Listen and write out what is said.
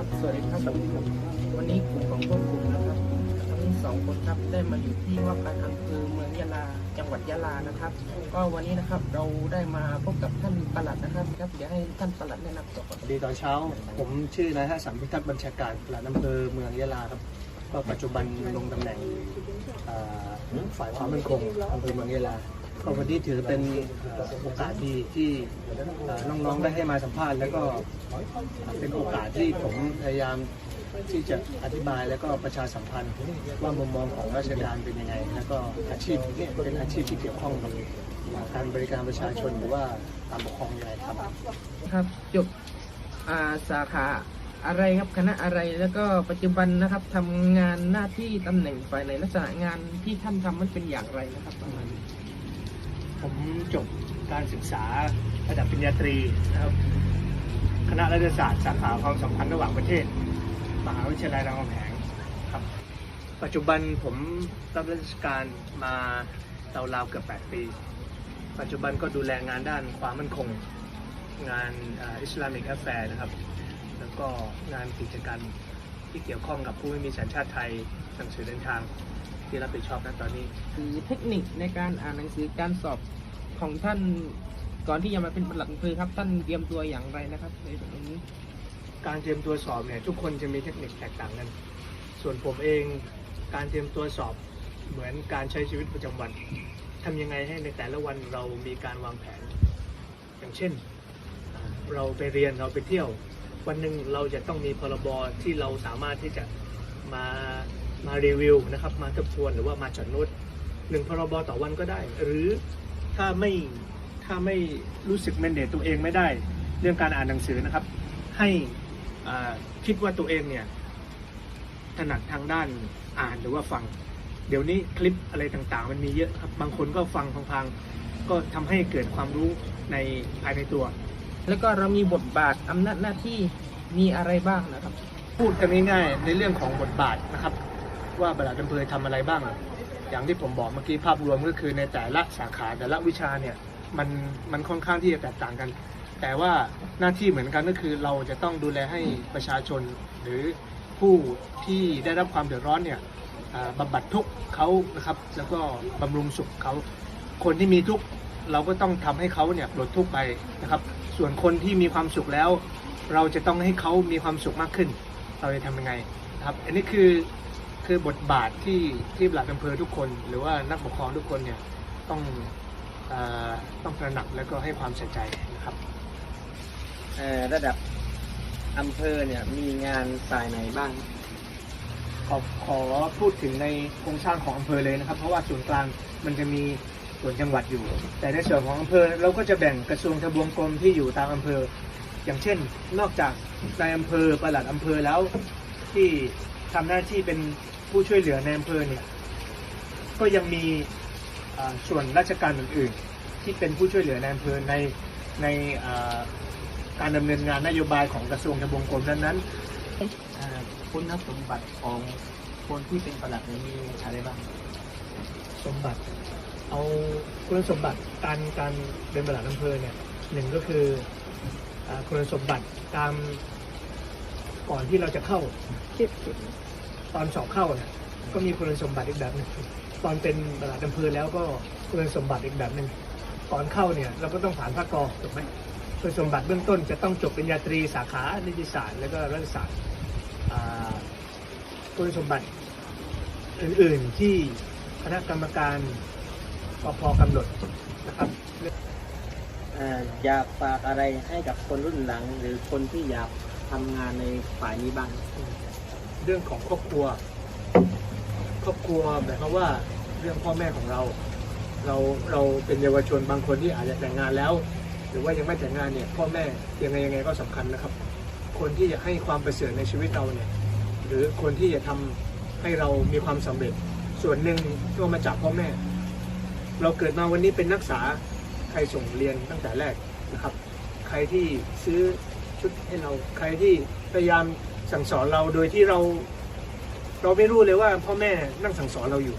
ครับสวัสดีครับ วันนี้กลุ่มของพวกกลุ่มนะครับ ทั้งสองคนครับได้มาอยู่ที่ว่าการอำเภอเมืองยะลา จังหวัดยะลานะครับ ก็วันนี้นะครับเราได้มาพบกับท่านปลัดนะครับครับเดี๋ยวให้ท่านปลัดแนะนำตัวก่อนสวัสดีตอนเช้า ผมชื่อนายทหารสัมพิทักษ์บัญชาการปลัดอำเภอเมืองยะลาครับก็ปัจจุบันลงตำแหน่งอ่าฝ่ายความมั่นคงอำเภอเมืองยะลา ก็วันนี้ถือเป็นโอกาสดีที่น้องๆได้ให้มาสัมภาษณ์แล้วก็เป็นโอกาสที่ผมพยายามที่จะอธิบายแล้วก็ประชาสัมพันธ์ว่ามุมมองของราชการเป็นยังไง แล้วก็อาชีพเนี่ยเป็นอาชีพที่เกี่ยวข้องกับการบริการประชาชนหรือว่าการปกครองยังไงครับ ครับจบสาขาอะไรครับคณะอะไรแล้วก็ปัจจุบันนะครับทำงานหน้าที่ตำแหน่งฝ่ายในลักษณะงานที่ท่านทำมันเป็นอย่างไรนะครับประมาณนี้ ผมจบการศึกษาระดับปริญญาตรีนะครับ คณะรัฐศาสตร์สาขาความสัมพันธ์ระหว่างประเทศ มหาวิทยาลัยรามคำแหงครับ ปัจจุบันผมรับราชการมาเราวเกือบ 8 ปี ปัจจุบันก็ดูแลงานด้านความมั่นคง งานอิสลามิกแอฟแฟร์นะครับ แล้วก็งานกิจการที่เกี่ยวข้องกับผู้ไม่มีสัญชาติไทยหนังสือเดินทาง ที่รับผิดชอบณตอนนี้คือเทคนิคในการอ่านหนังสือการสอบของท่านก่อนที่จะมาเป็นปลัดอำเภอครับ ท่านเตรียมตัวอย่างไรนะครับในตรงนี้ การเตรียมตัวสอบเนี่ยทุกคนจะมีเทคนิคแตกต่างกัน ส่วนผมเองการเตรียมตัวสอบเหมือนการใช้ชีวิตประจำวันทำยังไงให้ในแต่ละวันเรามีการวางแผน อย่างเช่นอ่าเราไปเรียนเราไปเที่ยว วันหนึ่งเราจะต้องมีพรบที่เราสามารถที่จะมา มารีวิวนะครับ มาทบทวนหรือว่ามาจดโน้ตหนึ่งพรบต่อวันก็ได้ หรือถ้าไม่ถ้าไม่รู้สึกแมนเดตตัวเองไม่ได้ เรื่องการอ่านหนังสือนะครับ ให้อ่าคิดว่าตัวเองเนี่ยถนัดทางด้านอ่านหรือว่าฟัง เดี๋ยวนี้คลิปอะไรต่างๆ มันมีเยอะครับ บางคนก็ฟังพังๆก็ทำให้เกิดความรู้ในภายในตัว แล้วก็เรามีบทบาทอำนาจหน้าที่มีอะไรบ้างนะครับ พูดกันง่ายๆในเรื่องของบทบาทนะครับ ว่าบรรดอำเภอทำอะไรบ้าง อย่างที่ผมบอกเมื่อกี้ภาพรวมก็คือในแต่ละสาขาแต่ละวิชาเนี่ยมันมันค่อนข้างที่จะแตกต่างกัน แต่ว่าหน้าที่เหมือนกันก็คือเราจะต้องดูแลให้ประชาชน หรือผู้ที่ได้รับความเดือดร้อนเนี่ยบำบัดทุกเขานะครับ แล้วก็บำรุงสุขเขาคนที่มีทุกเราก็ต้องทำให้เขาเนี่ยลดทุกไปนะครับ ส่วนคนที่มีความสุขแล้ว เราจะต้องให้เขามีความสุขมากขึ้น เราจะทำยังไงครับ อันนี้คือ คือบทบาทที่ที่หลักอำเภอทุกคน หรือว่านักปกครองทุกคนเนี่ยต้องเออต้องตระหนักแล้วก็ให้ความใส่ใจนะครับเอ่อระดับอำเภอเนี่ยมีงานสายไหนบ้าง ขอขอพูดถึงในโครงสร้างของอำเภอเลยนะครับ เพราะว่าส่วนกลางมันจะมีส่วนจังหวัดอยู่ แต่ในส่วนของอำเภอเราก็จะแบ่งกระทรวงทบวงกรมที่อยู่ตามอำเภอ อย่างเช่น นอกจากนายอำเภอปลัดอำเภอแล้วที่ ทำหน้าที่เป็นผู้ช่วยเหลือในอำเภอเนี่ย ก็ยังมีส่วนราชการอื่นๆ ที่เป็นผู้ช่วยเหลือในอำเภอในในการดำเนินงานนโยบายของกระทรวงทบวงกรมนั้นๆเอ่อคุณสมบัติของคนที่เป็นประหลัดเนี่ยมีอะไรบ้างสมบัติเอาคุณสมบัติการการเป็นประหลัดอำเภอเนี่ยหนึ่งก็คือคุณสมบัติตาม ก่อนที่เราจะเข้า ตอนสอบเข้าเนี่ยก็มีคุณสมบัติอีกแบบหนึงตอนเป็นประหลัดอำเภอแล้วก็คุณสมบัติอีกแบบหนึ่งก่อนเข้าเนี่ย เราก็ต้องผ่านภาคกอถูกไหมคุณสมบัติเบื้องต้นจะต้องจบปริญญาตรีสาขานิติศาสตร์แล้วก็รัฐศาสตร์คุณสมบัติอื่น ๆที่คณะกรรมการปพกำหนดนะครับอยากฝากอะไรให้กับคนรุ่นหลังหรือคนที่อยาก ทำงานในฝ่ายนี้บ้าง เรื่องของครอบครัว ครอบครัวหมายความว่า เรื่องพ่อแม่ของเรา เราเราเป็นเยาวชนบางคนที่อาจจะแต่งงานแล้ว หรือว่ายังไม่แต่งงานเนี่ย พ่อแม่ยังไงยังไงก็สำคัญนะครับ คนที่จะให้ความประเสริฐในชีวิตเราเนี่ย หรือคนที่จะทำให้เรามีความสำเร็จ ส่วนหนึ่งก็มาจากพ่อแม่ เราเกิดมาวันนี้เป็นนักศึกษาใครส่งเรียนตั้งแต่แรกนะครับ ใครที่ซื้อ ชุดให้เราใครที่พยายามสั่งสอนเราโดยที่เรา เราไม่รู้เลยว่าพ่อแม่นั่งสั่งสอนเราอยู่